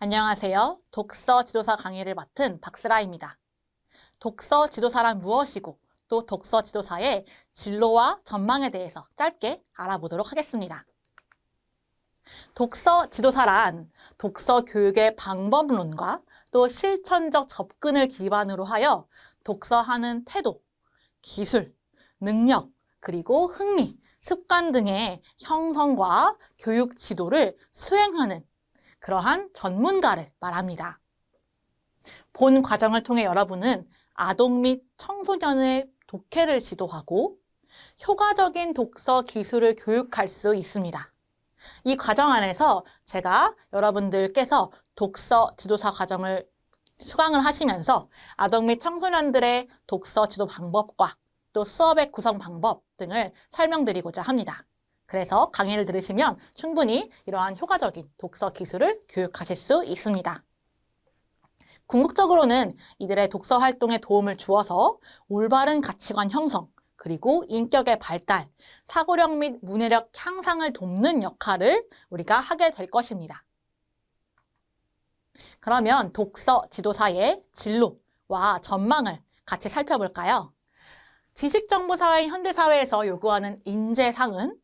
안녕하세요. 독서 지도사 강의를 맡은 박스라입니다. 독서 지도사란 무엇이고 또 독서 지도사의 진로와 전망에 대해서 짧게 알아보도록 하겠습니다. 독서 지도사란 독서 교육의 방법론과 또 실천적 접근을 기반으로 하여 독서하는 태도, 기술, 능력, 그리고 흥미, 습관 등의 형성과 교육 지도를 수행하는 그러한 전문가를 말합니다. 본 과정을 통해 여러분은 아동 및 청소년의 독해를 지도하고 효과적인 독서 기술을 교육할 수 있습니다. 이 과정 안에서 제가 여러분들께서 독서 지도사 과정을 수강을 하시면서 아동 및 청소년들의 독서 지도 방법과 또 수업의 구성 방법 등을 설명드리고자 합니다. 그래서 강의를 들으시면 충분히 이러한 효과적인 독서 기술을 교육하실 수 있습니다. 궁극적으로는 이들의 독서 활동에 도움을 주어서 올바른 가치관 형성, 그리고 인격의 발달, 사고력 및 문해력 향상을 돕는 역할을 우리가 하게 될 것입니다. 그러면 독서 지도사의 진로와 전망을 같이 살펴볼까요? 지식정보사회인 현대사회에서 요구하는 인재상은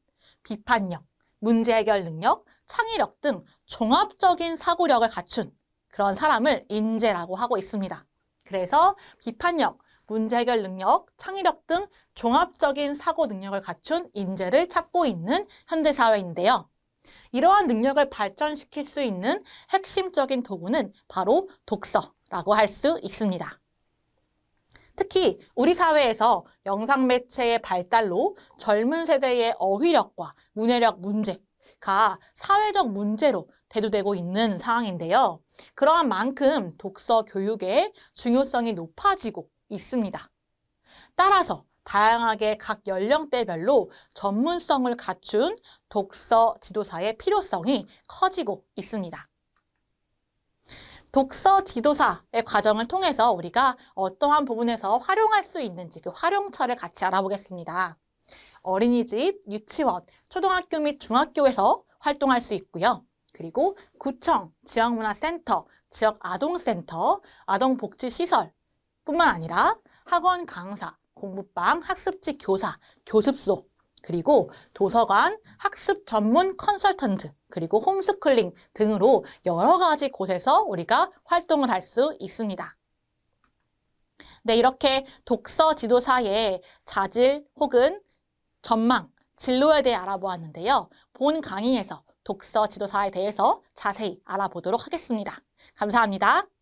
비판력, 문제 해결 능력, 창의력 등 종합적인 사고력을 갖춘 그런 사람을 인재라고 하고 있습니다. 그래서 비판력, 문제 해결 능력, 창의력 등 종합적인 사고 능력을 갖춘 인재를 찾고 있는 현대사회인데요. 이러한 능력을 발전시킬 수 있는 핵심적인 도구는 바로 독서라고 할 수 있습니다. 특히 우리 사회에서 영상 매체의 발달로 젊은 세대의 어휘력과 문해력 문제가 사회적 문제로 대두되고 있는 상황인데요. 그러한 만큼 독서 교육의 중요성이 높아지고 있습니다. 따라서 다양하게 각 연령대별로 전문성을 갖춘 독서 지도사의 필요성이 커지고 있습니다. 독서 지도사의 과정을 통해서 우리가 어떠한 부분에서 활용할 수 있는지 그 활용처를 같이 알아보겠습니다. 어린이집, 유치원, 초등학교 및 중학교에서 활동할 수 있고요. 그리고 구청, 지역문화센터, 지역 아동센터, 아동복지시설 뿐만 아니라 학원 강사, 공부방, 학습지 교사, 교습소, 그리고 도서관, 학습 전문 컨설턴트, 그리고 홈스쿨링 등으로 여러 가지 곳에서 우리가 활동을 할 수 있습니다. 네, 이렇게 독서 지도사의 자질 혹은 전망, 진로에 대해 알아보았는데요. 본 강의에서 독서 지도사에 대해서 자세히 알아보도록 하겠습니다. 감사합니다.